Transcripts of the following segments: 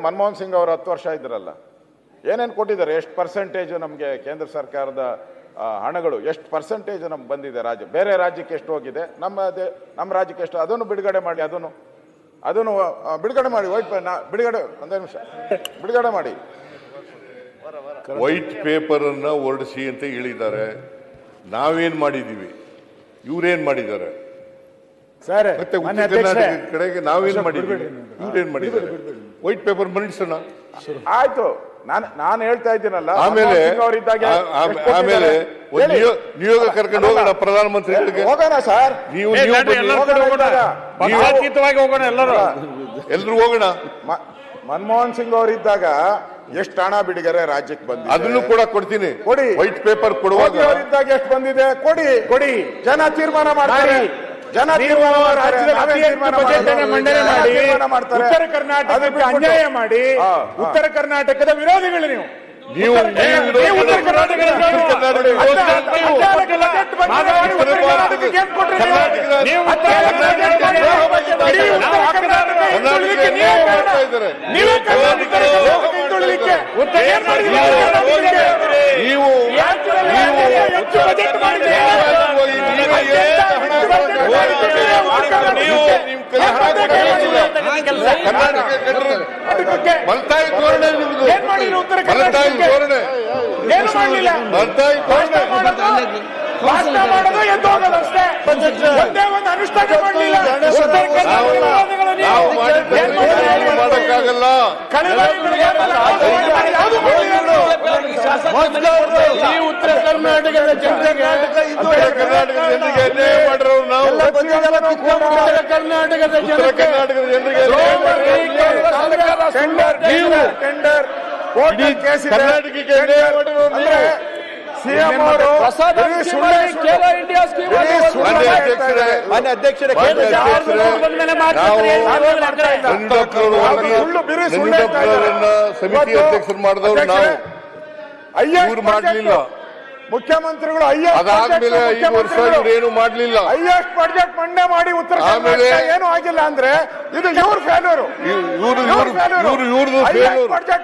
ಮನಮೋಹನ್ ಸಿಂಗ್ ಅವರು ಹತ್ತು ವರ್ಷ ಇದ್ರಲ್ಲ ಏನೇನು ಕೊಟ್ಟಿದ್ದಾರೆ? ಎಷ್ಟು ಪರ್ಸೆಂಟೇಜ್ ನಮಗೆ ಕೇಂದ್ರ ಸರ್ಕಾರದ ಹಣಗಳು? ಎಷ್ಟು ಪರ್ಸೆಂಟೇಜ್ ನಮ್ಗೆ ಬಂದಿದೆ ರಾಜ್ಯ? ಬೇರೆ ರಾಜ್ಯಕ್ಕೆ ಎಷ್ಟು ಹೋಗಿದೆ? ನಮ್ಮ ದೇ- ನಮ್ಮ ರಾಜ್ಯಕ್ಕೆ ಎಷ್ಟು? ಅದನ್ನು ಬಿಡುಗಡೆ ಮಾಡಿ ಅದನ್ನು ಅದನ್ನು ಬಿಡುಗಡೆ ಮಾಡಿ. ವೈಟ್ ನಾ- ಬಿಡುಗಡೆ ಒಂದೇ ನಿಮಿಷ. ಬಿಡುಗಡೆ ಮಾಡಿ. ವೈಟ್ ಪೇಪರ್ ಅನ್ನ ಹೊರಡಿಸಿ ಅಂತ ಹೇಳಿದ್ದಾರೆ. ನಾವೇನ್ ಮಾಡಿದೀವಿ ಇವ್ರೇನ್ ಮಾಡಿದ್ದಾರೆ? ಸರ್ ಮತ್ತೆ ಕಡೆಗೆ ನಾವೇನ್ ಮಾಡಿದೀವಿ ಇವ್ರೇನ್ ಮಾಡಿದ್ದಾರೆ? ವೈಟ್ ಪೇಪರ್ ಮಂಡಿಸೋಣ ಆಯ್ತು. ನಾನು ನಾನು ಹೇಳ್ತಾ ಇದ್ದೀನಲ್ಲ. ಆಮೇಲೆ? ಆಮೇಲೆ ನಿಯೋಗ ಕರ್ಕೊಂಡು ಹೋಗೋಣ ಪ್ರಧಾನಮಂತ್ರಿಗಳಿಗೆ. ಹೋಗೋಣ ಸರ್. ನೀವು ಎಲ್ಲರೂ ಹೋಗೋಣ. ಎಲ್ಲರೂ. ಎಲ್ರು ಹೋಗೋಣ. ಮ- ಮನಮೋಹನ್ ಸಿಂಗ್ ಅವರಿದ್ದಾಗ ಎಷ್ಟು ಹಣ ಬಿಡುಗಡೆ ರಾಜ್ಯಕ್ಕೆ ಬಂದ ಅದನ್ನು ಕೂಡ ಕೊಡ್ತೀನಿ. ಕೊಡಿ. ವೈಟ್ ಪೇಪರ್ ಕೊಡುವಾಗ. ಅವರಿದ್ದಾಗ ಎಷ್ಟು ಬಂದಿದೆ? ಕೊಡಿ ಕೊಡಿ. ಜನ ತೀರ್ಮಾನ ಮಾಡ್ತಾರೆ. ಮಾಡಿ. ಜನ ಮಂಡನೆ ಮಾಡಿ ಉತ್ತರ ಕರ್ನಾಟಕಕ್ಕೆ ಅನ್ಯಾಯ ಮಾಡಿ. ಉತ್ತರ ಕರ್ನಾಟಕದ ವಿರೋಧಿಗಳು ನೀವು. ನೀವು ಕರ್ನಾಟಕದ ಉತ್ತರ ಕರ್ನಾಟಕಕ್ಕೆ ಏನ್ ಕೊಟ್ರಿ ನೀವು? ಕರ್ನಾಟಕದ- ನೀವು ಉತ್ತರ ಕರ್ನಾಟಕಕ್ಕೆ ಏನ್ ಕೊಟ್ರಿ? ಇಡೀ ಉತ್ತರ ಕರ್ನಾಟಕ ಹಿಂದುಳಿಲಿಕ್ಕೆ ನೀವೇ ಕಾರಣ. ಇದ್ದಾರೆ. ನೀವೇ ಕರ್ನಾಟಕದ ಹಿಂದುಳಿಲಿಕ್ಕೆ ಉತ್ತರ ಏನ್ ಮಾಡಿದ್ರಿ ಕರ್ನಾಟಕಕ್ಕೆ? ನೀವು ರಾಜ್ಯದಲ್ಲಿ ನೀವು ಹೆಚ್ಚು ಬಜೆಟ್ ಮಾಡಿದ್ರಿ. ನೀವೇ ಏನು ಹಣ ನೀವು ನಿಮ್ ಕೈ ಹಣ ಕೊಡೋದಿಲ್ಲ. ಕರ್ನಾಟಕ ಕಟ್ಟಡ ಮಲ್ತಾಯಿ ಧೋರಣೆ ನಿಮ್ದು ಉತ್ತರ ಮಲ್ತಾಯಿ ಕರ್ನಾಟಕಕ್ಕೆ? ಧೋರಣೆ ಏನು ಮಾಡಲಿಲ್ಲ ಮಲ್ತಾಯಿ ಧೋರಣೆ ಭಾಷಣ ಮಾಡೋದು ಎದ್ದು ಹೋಗೋದು ಅಷ್ಟೇ ಒಂದೇ ಒಂದು ಅನುಷ್ಠಾನ ಮಾಡಲಿಲ್ಲ ಕರ್ನಾಟಕದ ನೀವು. ಮಾಡಕ್ಕಾಗಲ್ಲ ಉತ್ತರ ಜನತೆಗೆ ಉತ್ತರ ಕರ್ನಾಟಕದ ಜನರಿಗೆ ಅನ್ಯಾಯ ಮಾಡಿರೋರು ನಾವು ಉತ್ತರ ಕರ್ನಾಟಕದ ಜನರಿಗೆ ಸಿಎಂ ಅವರು ಮಾನ್ಯ ಅಧ್ಯಕ್ಷರೇ, ಸಮಿತಿ ಅಧ್ಯಕ್ಷರು ಮಾಡಿದವರು ನಾವು. ಇವ್ರು ಮಾಡ್ಲಿಲ್ಲ. ಮುಖ್ಯಮಂತ್ರಿಗಳು ಅಯ್ಯೋ ಅದಾದ್ಮೇಲೆ ಐದು ವರ್ಷ ಏನು ಮಾಡಲಿಲ್ಲ. ಹೈಯೆಸ್ಟ್ ಬಜೆಟ್ ಮಂಡನೆ ಮಾಡಿ ಉತ್ತರ ಏನು ಆಗಿಲ್ಲ ಅಂದ್ರೆ ಇದು ಇವ್ರ ಫೇಲ್ಯೂರ್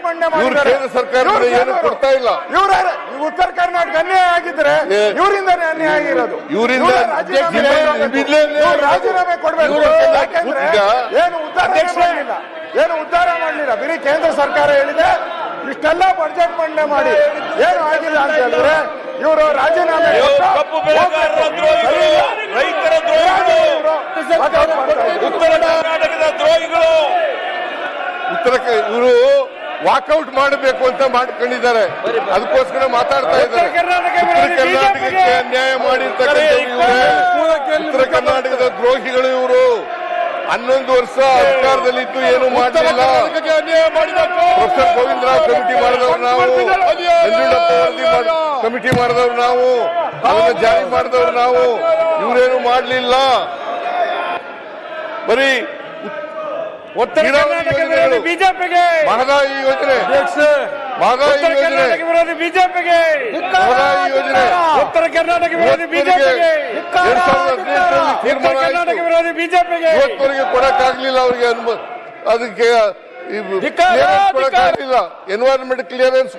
ಮಂಡನೆ ಇವ್ರು ಮಾಡಿದ್ದಾರೆ. ಸರ್ಕಾರದಿಂದ ಏನು ಕೊಡ್ತಾ ಇಲ್ಲ. ಇವ್ರ ಉತ್ತರ ಕರ್ನಾಟಕ ಅನ್ಯಾಯ ಆಗಿದ್ರೆ ಇವರಿಂದ ಇವರಿಂದಾನೇ ಅನ್ಯಾಯ ಆಗಿರೋದು. ಇವರಿಂದ ರಾಜೀನಾಮೆ ಕೊಡ್ಬೇಕು. ಯಾಕೆಂದ್ರೆ ಏನು ಉದ್ಧಾರ ಮಾಡಲಿಲ್ಲ. ಏನು ಉದ್ಧಾರ ಮಾಡಲಿಲ್ಲ. ಬರೀ ಕೇಂದ್ರ ಸರ್ಕಾರ ಹೇಳಿದೆ. ಇಷ್ಟೆಲ್ಲ ಬಜೆಟ್ ಮಂಡನೆ ಮಾಡಿ. ಏನು ಆಗಿಲ್ಲ ಅಂತ ಹೇಳಿದ್ರೆ ಇವರು ರಾಜೀನಾಮೆ ಕಪ್ಪು ಬೆಳೆಗಾರರ ದ್ರೋಹಿಗಳು, ರೈತರ ದ್ರೋಹಿಗಳು, ಉತ್ತರ ಕರ್ನಾಟಕದ ದ್ರೋಹಿಗಳು ಉತ್ತರ ಇವರು ವಾಕೌಟ್ ಮಾಡಬೇಕು ಅಂತ ಮಾಡ್ಕೊಂಡಿದ್ದಾರೆ ಅದಕ್ಕೋಸ್ಕರ ಮಾತಾಡ್ತಾ ಇದ್ದಾರೆ ಕರ್ನಾಟಕಕ್ಕೆ ಅನ್ಯಾಯ ಮಾಡಿರ್ತಕ್ಕಂಥ. ಉತ್ತರ ಕರ್ನಾಟಕದ ದ್ರೋಹಿಗಳು ಇವರು ಹನ್ನೊಂದು ವರ್ಷ ಅಧಿಕಾರದಲ್ಲಿದ್ದು ಏನು ಮಾಡಲಿಲ್ಲ ಪ್ರೊಫೆಸರ್ ಗೋವಿಂದರಾವ್ ಕಮಿಟಿ ಮಾಡಿದವರು ನಾವು ಕಮಿಟಿ ಮಾಡಿದವ್ರು ನಾವು ಅದನ್ನ ಜಾರಿ ಮಾಡಿದವ್ರು ನಾವು. ಇವರೇನು ಮಾಡಲಿಲ್ಲ. ಬರೀ ಉತ್ತರ ಕರ್ನಾಟಕ ವಿರೋಧಿ ಬಿಜೆಪಿಗೆ. ಮಹದಾಯಿ ಯೋಜನೆ. ಮಹದಾಯಿ ಯೋಜನೆ. ವಿರೋಧಿ ಬಿಜೆಪಿಗೆ. ಮಹದಾಯಿ ಯೋಜನೆ. ಉತ್ತರ ಕರ್ನಾಟಕ ವಿರೋಧಿ ಬಿಜೆಪಿಗೆ. ಎರಡ್ ಸಾವಿರದ ಹದಿನೆಂಟರಲ್ಲಿ ತೀರ್ಮಾನ ಕರ್ನಾಟಕ ವಿರೋಧಿ ಬಿಜೆಪಿಗೆ. ಇವತ್ತವರೆಗೆ ಕೊಡಕ್ಕಾಗ್ಲಿಲ್ಲ ಅವ್ರಿಗೆ ಅದಕ್ಕೆ ಕೊಡಕ್ಕಾಗ್ಲಿಲ್ಲ. Environment clearance